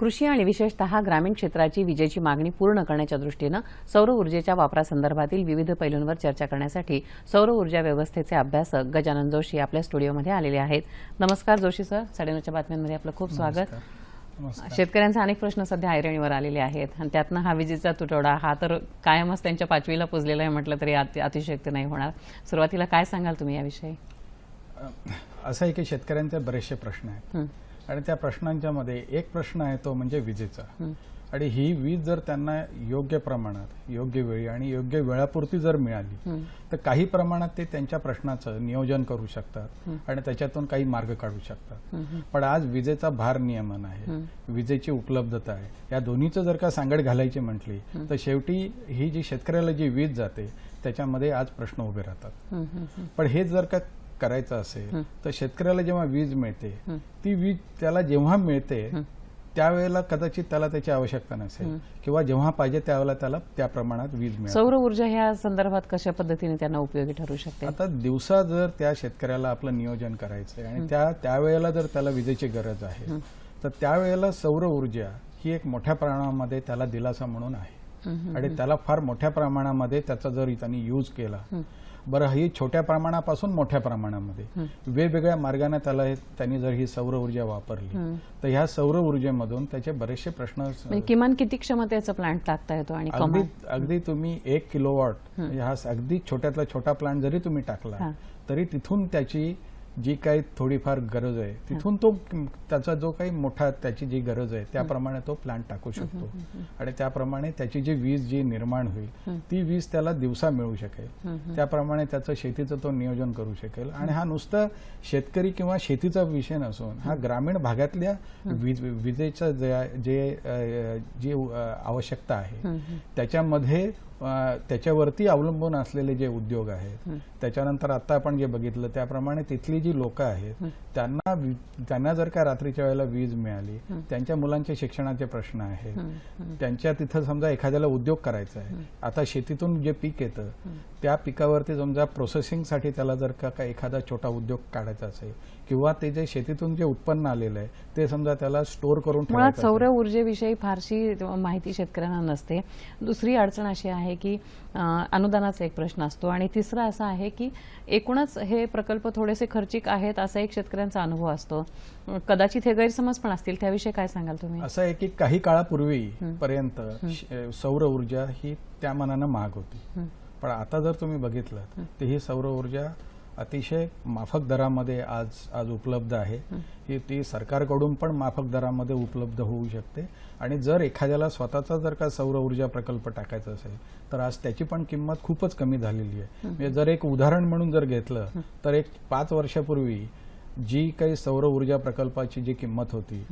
कृषी आणि विशेषतः ग्रामीण क्षेत्राची विजेची मागणी पूर्ण करण्याच्या दृष्टीनं सौर ऊर्जेच्या वापरासंदर्भातील विविध पैलूंवर चर्चा करण्यासाठी सौर ऊर्जा व्यवस्थेचे अभ्यासक गजानन जोशी आपल्या स्टुडिओमध्ये आलेले आहेत. नमस्कार जोशी सर. साडेनऊच्या बातम्यांमध्ये आपलं खूप स्वागत. शेतकऱ्यांचे अनेक प्रश्न सध्या ऐरणीवर आलेले आहेत आणि त्यातनं हा विजेचा तुटवडा हा तर कायमच त्यांच्या पाचवीला पुजलेला आहे म्हटलं तरी अति- अतिशयोक्ती नाही होणार. सुरुवातीला काय सांगाल तुम्ही याविषयी? असं आहे की शेतकऱ्यांचे बरेचसे प्रश्न आहेत. आणि त्या प्रश्नांच्या मध्ये एक प्रश्न आहे तो म्हणजे विजेचा. आणि ही वीज जर त्यांना योग्य प्रमाणात योग्य वेळी आणि योग्य वेळापुरती जर मिळाली तर काही प्रमाणात ते त्यांच्या प्रश्नाचं नियोजन करू शकतात. आणि त्याच्यातून काही मार्ग काढू शकतात. पण आज विजेचा भार नियमन आहे. विजेची उपलब्धता आहे. या दोन्हीचं जर का सांगड घालायची म्हटली तर शेवटी ही जी शेतकऱ्याला जी वीज जाते त्याच्यामध्ये आज प्रश्न उभे राहतात. पण हे जर का करायचं असेल. तर शेतकऱ्याला जेव्हा वीज मिळते. ती वीज त्याला जेव्हा मिळते. त्यावेळेला कदाचित त्याला त्याची आवश्यकता नसेल. किंवा जेव्हा पाहिजे त्यावेळेला त्याला त्या प्रमाणात वीज मिळेल. सौर ऊर्जा ह्या संदर्भात कशा पद्धतीने त्यांना उपयोगी ठरू शकते? आता दिवसा जर त्या शेतकऱ्याला आपलं नियोजन करायचंय आणि त्या त्यावेळेला जर त्याला विजेची गरज आहे तर त्यावेळेला सौर ऊर्जा ही एक मोठ्या प्रमाणामध्ये त्याला दिलासा म्हणून आहे. आणि त्याला फार मोठ्या प्रमाणामध्ये त्याचा जर त्यांनी यूज केला बरं ही छोट्या प्रमाणापासून मोठ्या प्रमाणामध्ये वेगवेगळ्या मार्गाने त्याला त्यांनी जर ही सौर ऊर्जा वापरली. तर ह्या सौर ऊर्जेमधून त्याचे बरेचसे प्रश्न म्हणजे किमान किती क्षमतेचा प्लांट टाकता येतो आणि अगदी अगदी तुम्ही एक किलोवॉट हा अगदी छोट्यातला छोटा प्लांट जरी तुम्ही टाकला. तरी तिथून त्याची जी काही थोडीफार गरज आहे तिथून तो त्याचा जो काही मोठा त्याची जी गरज आहे त्याप्रमाणे तो प्लांट टाकू शकतो. आणि त्याप्रमाणे त्याची जी वीज जी निर्माण होईल ती वीज त्याला दिवसा मिळू शकेल. त्याप्रमाणे त्याचं शेतीचं तो नियोजन करू शकेल. आणि हा नुसता शेतकरी किंवा शेतीचा विषय नसून हा ग्रामीण भागातल्या वीज विजेचं जे जे आवश्यकता आहे त्याच्यामध्ये त्याच्यावरती अवलंबून असलेले जे उद्योग आहेत त्याच्यानंतर आता आपण जे बघितलं त्याप्रमाणे तिथली जी लोक आहेत त्यांना त्यांना जर का रात्रीच्या वेळेला वीज मिळाली त्यांच्या मुलांचे शिक्षणाचे प्रश्न आहेत. त्यांच्या तिथं समजा एखाद्याला उद्योग करायचा आहे आता शेतीतून जे पीक येतं त्या पिकावरती समजा प्रोसेसिंगसाठी त्याला जर का एखादा छोटा उद्योग काढायचा असेल किंवा ते जे शेतीतून जे उत्पन्न आलेलं आहे ते समजा त्याला स्टोअर करून मुळात सौर. ऊर्जेविषयी फारशी माहिती शेतकऱ्यांना नसते. दुसरी अडचण अशी आहे की अनुदानाचा एक प्रश्न असतो. आणि तिसरा असा आहे की एकूणच हे प्रकल्प थोडेसे खर्चिक आहेत असा एक शेतकऱ्यांचा अनुभव असतो. कदाचित हे गैरसमज पण असतील. त्याविषयी काय सांगाल तुम्ही? असं आहे की काही काळापूर्वी पर्यंत सौर ऊर्जा ही त्या मनानं महाग होती. पण आता जर तुम्ही बघितलं तर ही सौर ऊर्जा अतिशय माफक दरामध्ये आज आज उपलब्ध आहे. ही. ती सरकारकडून पण माफक दरामध्ये उपलब्ध होऊ शकते. आणि जर एखाद्याला स्वतःचा जर का सौर ऊर्जा प्रकल्प टाकायचा असेल तर आज त्याची पण किंमत खूपच कमी झालेली आहे. म्हणजे जर एक उदाहरण म्हणून जर घेतलं तर एक पाच वर्षापूर्वी जी काही सौर ऊर्जा प्रकल्पाची जी किंमत होती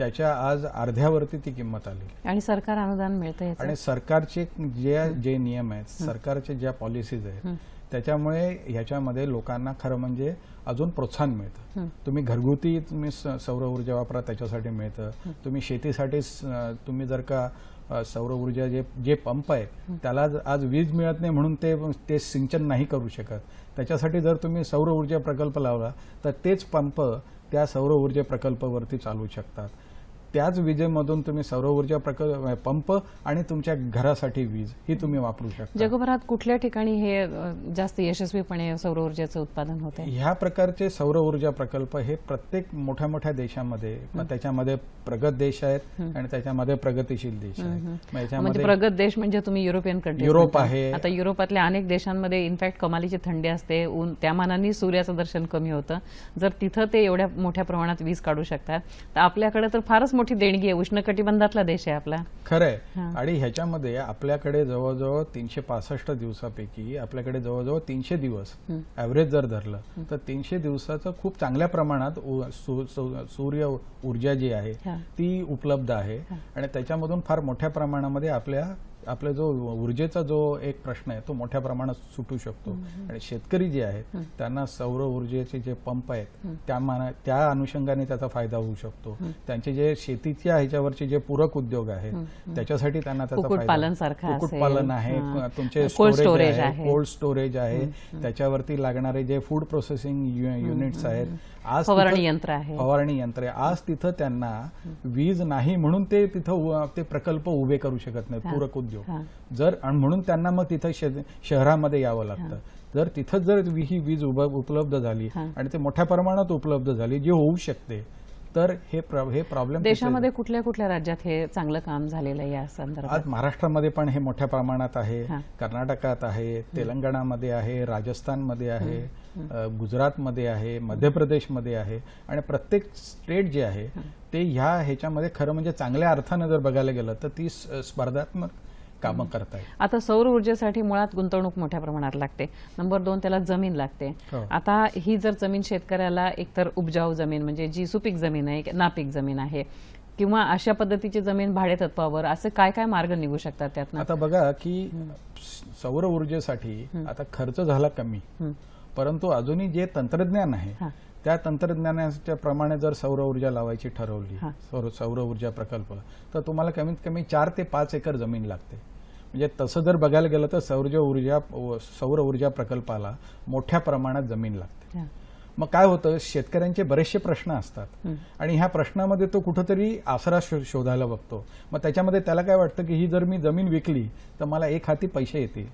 त्याच्या आज अर्ध्यावरती ती किंमत आली. आणि सरकार अनुदान मिळतं आणि सरकारचे जे जे नियम आहेत सरकारचे ज्या पॉलिसीज आहेत त्याच्यामुळे ह्याच्यामध्ये लोकांना खरं म्हणजे अजून प्रोत्साहन मिळतं. तुम्ही घरगुती तुम्ही सौर ऊर्जा वापरा त्याच्यासाठी मिळतं. तुम्ही शेतीसाठी तुम्ही जर का सौर ऊर्जा जे जे पंप आहेत त्याला आज वीज मिळत नाही म्हणून ते ते सिंचन नाही करू शकत. त्याच्यासाठी जर तुम्ही सौर ऊर्जा प्रकल्प लावला तर तेच पंप त्या सौर ऊर्जा प्रकल्पावरती चालू शकतात. त्याच विजेमधून तुम्ही सौर ऊर्जा प्रकल्प पंप आणि तुमच्या घरासाठी वीज ही तुम्ही वापरू शकता. जगभरात कुठल्या ठिकाणी हे जास्त यशस्वीपणे सौर ऊर्जेचं उत्पादन होते ह्या प्रकारचे सौर ऊर्जा प्रकल्प हे प्रत्येक मोठ्या मोठ्या देशामध्ये त्याच्यामध्ये प्रगत देश आहेत आणि त्याच्यामध्ये प्रगतिशील देश आहेत. म्हणजे प्रगत देश म्हणजे तुम्ही युरोपियन कंट्री युरोप आहे. आता युरोपातल्या अनेक देशांमध्ये इनफॅक्ट कमालीची थंडी असते ऊन त्या मानाने सूर्याचं दर्शन कमी होतं. जर तिथं ते एवढ्या मोठ्या प्रमाणात वीज काढू शकतात तर आपल्याकडे तर फारच मोठी देणगी आहे. उष्णकटिबंधातला देश आहे आपला. खरंय. आणि ह्याच्यामध्ये आपल्याकडे जवळजवळ तीनशे पासष्ट दिवसापैकी आपल्याकडे जवळजवळ तीनशे दिवस ऍव्हरेज जर धरलं तर तीनशे दिवसाचं खूप चांगल्या प्रमाणात सूर्य ऊर्जा जी आहे. ती उपलब्ध आहे. आणि त्याच्यामधून फार मोठ्या प्रमाणामध्ये आपल्या आपला जो ऊर्जेचा जो एक प्रश्न आहे तो मोठ्या प्रमाणात सुटू शकतो. आणि शेतकरी जे आहेत त्यांना सौर ऊर्जेचे जे पंप आहेत त्या माना त्या अनुषंगाने त्याचा फायदा होऊ शकतो. त्यांचे जे शेतीच्या ह्याच्यावरचे जे पूरक उद्योग आहेत त्याच्यासाठी त्यांना त्याचा फायदा. कुक्कुटपालन आहे. तुमचे स्टोरेज आहे आहे. कोल्ड स्टोरेज आहे. त्याच्यावरती लागणारे जे फूड प्रोसेसिंग युनिट्स आहेत आज फवारणी यंत्र आहे. फवारणी यंत्रे आज तिथं त्यांना वीज नाही म्हणून ते तिथं ते प्रकल्प उभे करू शकत नाहीत. पूरक उद्योग हा. जर आणि म्हणून त्यांना मग तिथं शहरामध्ये यावं लागतं. जर तिथं जर ही वीज उपलब्ध झाली. आणि ते मोठ्या प्रमाणात उपलब्ध झाली जी होऊ शकते तर हे हे प्रॉब्लेम देशामध्ये कुठल्या कुठल्या राज्यात हे चांगलं काम झालेलं आहे या संदर्भात? आज महाराष्ट्रामध्ये पण हे मोठ्या प्रमाणात आहे. कर्नाटकात आहे तेलंगणामध्ये आहे राजस्थानमध्ये आहे गुजरातमध्ये आहे मध्य प्रदेशमध्ये आहे. आणि प्रत्येक स्टेट जे आहे ते ह्या ह्याच्यामध्ये खरं म्हणजे चांगल्या अर्थानं जर बघायला गेलं तर ती स्पर्धात्मक कामं करतायत आता सौर ऊर्जेसाठी मुळात गुंतवणूक मोठ्या प्रमाणात लागते नंबर दोन त्याला जमीन लागते हो. आता ही जर जमीन शेतकऱ्याला एकतर उपजाऊ जमीन म्हणजे जी सुपीक जमीन आहे नापीक जमीन आहे किंवा अशा पद्धतीची जमीन भाडेतत्वावर असे काय काय मार्ग निघू शकतात त्यातनं आता बघा की सौर ऊर्जेसाठी आता खर्च झाला कमी. परंतु अजूनही जे तंत्रज्ञान आहे. त्या तंत्रज्ञानाच्या प्रमाणे जर सौर ऊर्जा लावायची ठरवली. सौर सौर ऊर्जा प्रकल्प तर तुम्हाला कमीत कमी चार ते पाच एकर जमीन लागते म्हणजे तसं जर बघायला गेलं तर सौर ऊर्जा सौर ऊर्जा प्रकल्पाला मोठ्या प्रमाणात जमीन लागते. मग काय होतं शेतकऱ्यांचे बरेचसे प्रश्न असतात. आणि ह्या प्रश्नामध्ये तो कुठंतरी आसरा शोधायला बघतो मग त्याच्यामध्ये त्याला काय वाटतं की ही जर मी जमीन विकली तर मला एक हाती पैसे येतील.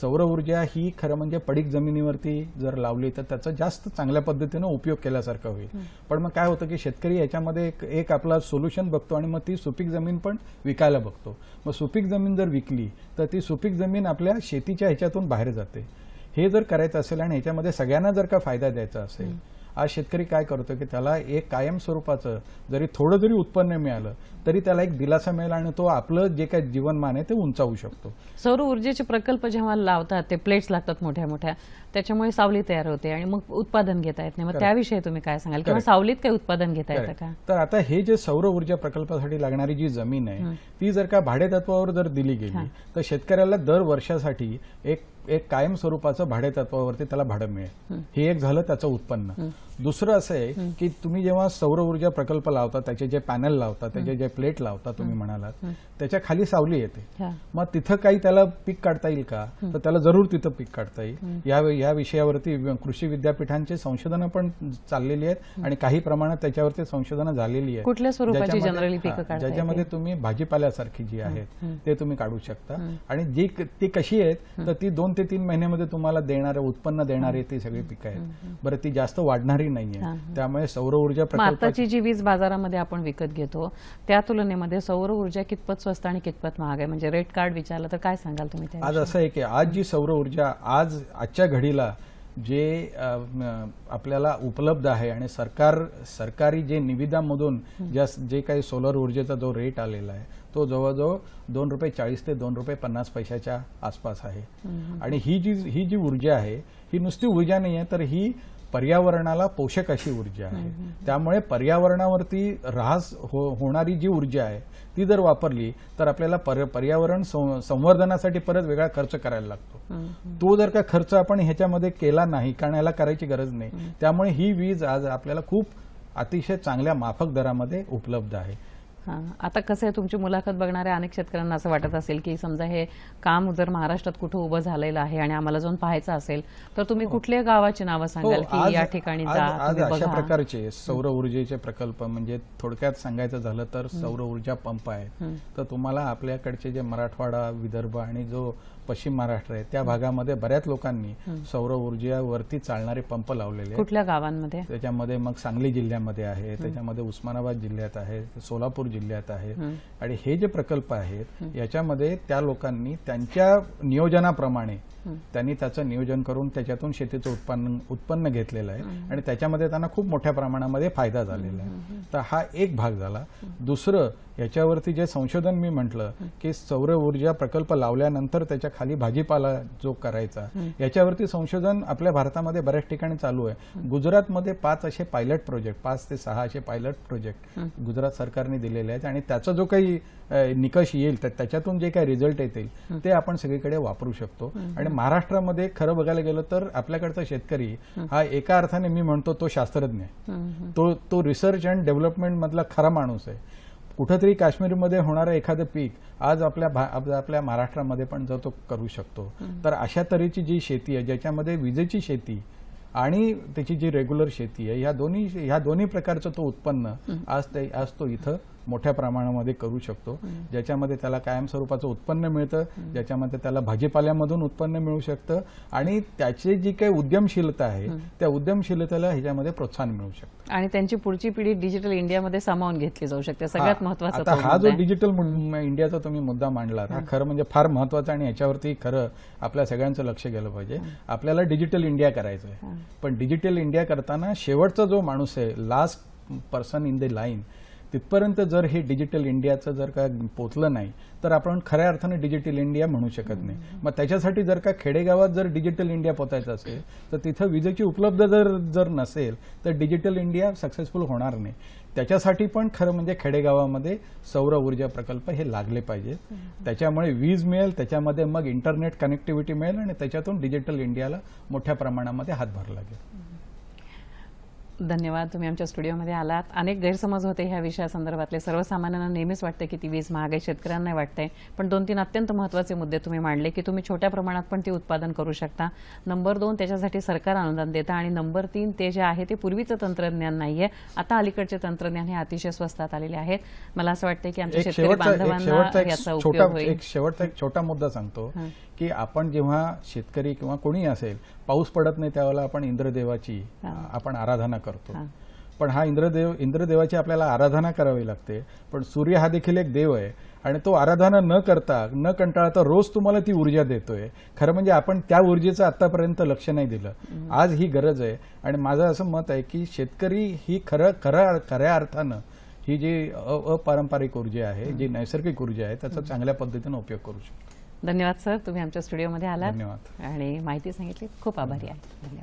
सौर ऊर्जा ही खरं म्हणजे पडीक जमिनीवरती जर लावली तर त्याचा जास्त चांगल्या पद्धतीनं उपयोग केल्यासारखं होईल. पण मग काय होतं की शेतकरी याच्यामध्ये एक एक आपला सोल्युशन बघतो आणि मग ती सुपीक जमीन पण विकायला बघतो. मग सुपीक जमीन जर विकली तर ती सुपीक जमीन आपल्या शेतीच्या ह्याच्यातून बाहेर जाते. हे जर करायचं असेल आणि ह्याच्यामध्ये सगळ्यांना जर का फायदा द्यायचा असेल आज शेतकरी काय करतो की त्याला एक कायम स्वरूपाचं जरी थोडं जरी उत्पन्न मिळालं तरी त्याला एक दिलासा मिळेल आणि तो आपलं जे काही जीवनमान आहे ते उंचावू शकतो सौर ऊर्जेचे प्रकल्प जेव्हा लावतात ते प्लेट्स लागतात मोठ्या मोठ्या त्याच्यामुळे सावली तयार होते आणि मग उत्पादन घेता येत नाही मग. त्याविषयी तुम्ही काय सांगाल किंवा. सावलीत काही उत्पादन घेता येतं. का तर आता हे जे सौर ऊर्जा प्रकल्पासाठी लागणारी जी जमीन आहे ती जर का भाडेतत्वावर जर दिली गेली तर शेतकऱ्याला दर वर्षासाठी एक एक कायम स्वरूपाचं भाडेतत्वावरती त्याला भाडं मिळेल. हे. एक झालं त्याचं उत्पन्न. दुसरं असं आहे की तुम्ही जेव्हा सौर ऊर्जा प्रकल्प लावता त्याचे जे पॅनल लावता त्याचे जे प्लेट लावता तुम्ही म्हणालात त्याच्याखाली सावली येते. मग तिथं काही त्याला पीक काढता येईल का? तर त्याला जरूर तिथं पीक काढता येईल. या या विषयावरती कृषी विद्यापीठांची संशोधनं पण चाललेली आहेत आणि काही प्रमाणात त्याच्यावरती संशोधनं झालेली आहेत. कुठल्या स्वरूपाची ज्याच्यामध्ये- जनरली ज्याच्यामध्ये तुम्ही भाजीपाल्यासारखी जी आहेत ते तुम्ही काढू शकता. आणि जी ती कशी आहेत तर ती दोन ते तीन महिन्यामध्ये तुम्हाला देणारे उत्पन्न देणारे ती सगळी पिकं आहेत. बरं ती जास्त वाढणारी नाहीये. त्यामुळे सौर ऊर्जा आताची जी वीज बाजारामध्ये आपण विकत घेतो त्या तुलनेमध्ये सौर ऊर्जा कितपत स्वस्त आणि कितपत महाग आहे? म्हणजे रेट कार्ड विचारलं तर काय सांगाल तुम्ही आज असं आहे की आज जी सौर ऊर्जा आज आजच्या घडीला जे आपल्याला उपलब्ध आहे आणि सरकार सरकारी जे निविदामधून ज्या जे काही सोलर ऊर्जेचा जो रेट आलेला आहे तो जवळजवळ दोन रुपये चाळीस ते दोन रुपये पन्नास पैशाच्या आसपास आहे. आणि ही जी ही जी ऊर्जा आहे ही नुसती ऊर्जा नाही आहे तर ही पर्यावरणाला पोषक अशी ऊर्जा आहे. त्यामुळे पर्यावरणावरती ऱ्हास हो होणारी जी ऊर्जा आहे ती जर वापरली तर आपल्याला पर- पर्यावरण संवर्धनासाठी परत वेगळा खर्च करायला लागतो. तो जर का खर्च आपण ह्याच्यामध्ये केला नाही कारण याला करायची गरज नाही त्यामुळे ही वीज आज आपल्याला खूप अतिशय चांगल्या माफक दरामध्ये उपलब्ध आहे. आता कसं आहे तुमची मुलाखत बघणाऱ्या अनेक शेतकऱ्यांना असं वाटत असेल की समजा हे काम जर महाराष्ट्रात कुठं उभं झालेलं आहे आणि आम्हाला जाऊन पाहायचं असेल तर तुम्ही कुठल्या गावाची नावं सांगाल हो, आज- की या ठिकाणी अशा प्रकारचे सौर ऊर्जेचे प्रकल्प म्हणजे थोडक्यात सांगायचं झालं तर सौर ऊर्जा पंप आहे. तर तुम्हाला आपल्याकडचे जे मराठवाडा विदर्भ आणि जो पश्चिम महाराष्ट्र आहे. त्या भागामध्ये बऱ्याच लोकांनी सौर ऊर्जेवरती चालणारे पंप लावलेले आहेत. कुठल्या गावांमध्ये? त्याच्यामध्ये मग सांगली जिल्ह्यामध्ये आहे त्याच्यामध्ये उस्मानाबाद जिल्ह्यात आहे सोलापूर जिल्ह्यात आहे. आणि हे जे प्रकल्प आहेत याच्यामध्ये त्या लोकांनी त्यांच्या नियोजनाप्रमाणे त्यांनी त्याचं नियोजन करून त्याच्यातून शेतीचं उत्पन्न उत्पन्न घेतलेलं आहे. आणि त्याच्यामध्ये त्यांना खूप मोठ्या प्रमाणामध्ये फायदा झालेला आहे. तर हा एक भाग झाला. दुसरं याच्यावरती जे संशोधन मी म्हटलं की सौर ऊर्जा प्रकल्प लावल्यानंतर त्याच्याखाली भाजीपाला जो करायचा याच्यावरती संशोधन आपल्या भारतामध्ये बऱ्याच ठिकाणी चालू आहे. गुजरातमध्ये पाच असे पायलट प्रोजेक्ट पाच ते सहा असे पायलट प्रोजेक्ट गुजरात सरकारने दिलेले आहेत आणि त्याचा जो काही निकष येईल त्या- त्याच्यातून जे काही रिझल्ट येतील ते आपण सगळीकडे वापरू शकतो. आणि महाराष्ट्रामध्ये खरं बघायला गेलं तर आपल्याकडचा शेतकरी हा. एका अर्थाने मी म्हणतो तो शास्त्रज्ञ आहे. तो तो रिसर्च अँड डेव्हलपमेंट मधला खरा माणूस आहे. कुठंतरी काश्मीरमध्ये होणारं एखादं पीक आज आपल्या आपल्या महाराष्ट्रामध्ये पण जर तो करू शकतो. तर अशा तऱ्हेची जी शेती आहे ज्याच्यामध्ये विजेची शेती आणि त्याची जी रेग्युलर शेती आहे ह्या दोन्ही ह्या दोन्ही प्रकारचं तो उत्पन्न आज ते आज तो इथं मोठ्या प्रमाणामध्ये करू शकतो. ज्याच्यामध्ये त्याला कायम स्वरूपाचं उत्पन्न मिळतं ज्याच्यामध्ये त्याला भाजीपाल्यामधून उत्पन्न मिळू शकतं आणि त्याची जी काही उद्यमशीलता आहे त्या उद्यमशीलतेला ह्याच्यामध्ये प्रोत्साहन मिळू शकतं. आणि त्यांची पुढची पिढी डिजिटल इंडियामध्ये सामावून घेतली जाऊ शकते. सगळ्यात हा, महत्त्वाचा आता हा जो. डिजिटल इंडियाचा तुम्ही मुद्दा मांडला हा खरं म्हणजे फार महत्त्वाचा आणि याच्यावरती खरं आपल्या सगळ्यांचं लक्ष गेलं पाहिजे. आपल्याला डिजिटल इंडिया करायचं आहे. पण डिजिटल इंडिया करताना शेवटचा जो माणूस आहे last person in the line तिथपर्यंत जर हे डिजिटल इंडियाचं जर का पोचलं नाही तर आपण खऱ्या अर्थाने डिजिटल इंडिया म्हणू शकत नाही. मग त्याच्यासाठी जर का खेडेगावात जर डिजिटल इंडिया पोचायचं असेल तर तिथं विजेची उपलब्ध जर जर नसेल तर डिजिटल इंडिया सक्सेसफुल होणार नाही. त्याच्यासाठी पण खरं म्हणजे खेडेगावामध्ये सौर ऊर्जा प्रकल्प हे लागले पाहिजेत. त्याच्यामुळे वीज मिळेल त्याच्यामध्ये मग इंटरनेट कनेक्टिव्हिटी मिळेल आणि त्याच्यातून डिजिटल इंडियाला मोठ्या प्रमाणामध्ये हातभार लागेल. धन्यवाद तुम्ही आमच्या स्टुडिओमध्ये आलात. अनेक गैरसमज होते ह्या विषयासंदर्भातले. सर्वसामान्यांना नेहमीच वाटते की ती वीज महाग आहे शेतकऱ्यांना वाटतंय पण दोन तीन अत्यंत महत्त्वाचे मुद्दे तुम्ही मांडले की तुम्ही छोट्या प्रमाणात पण ते उत्पादन करू शकता. नंबर दोन त्याच्यासाठी सरकार अनुदान देतं. आणि नंबर तीन ते जे आहे ते पूर्वीचं तंत्रज्ञान नाहीये. आता अलीकडचे तंत्रज्ञान हे अतिशय स्वस्तात आलेले आहेत. मला असं वाटतं की आमच्या शेतकरी बांधवांना याचा उपयोग छोटा होईल शेवटचा एक छोटा मुद्दा सांगतो. की आपण जेव्हा शेतकरी किंवा कोणी असेल पाऊस पडत नाही त्यावेळेला आपण इंद्रदेवाची. आपण आराधना करतो. पण हा इंद्रदेव इंद्रदेवाची आपल्याला आराधना करावी लागते. पण सूर्य हा देखील एक देव आहे आणि तो आराधना न करता न कंटाळता रोज तुम्हाला ती ऊर्जा देतोय. खरं म्हणजे आपण त्या ऊर्जेचं आतापर्यंत लक्ष नाही दिलं. आज ही गरज आहे आणि माझं असं मत आहे की शेतकरी ही खरं खरं खऱ्या अर्थानं ही जी अपारंपरिक ऊर्जा आहे जी नैसर्गिक ऊर्जा आहे त्याचा चांगल्या पद्धतीनं उपयोग करू शकतो. धन्यवाद सर. तुम्ही आमच्या स्टुडिओमध्ये आलात धन्यवाद. आणि माहिती सांगितली. खूप आभारी आहे. धन्यवाद.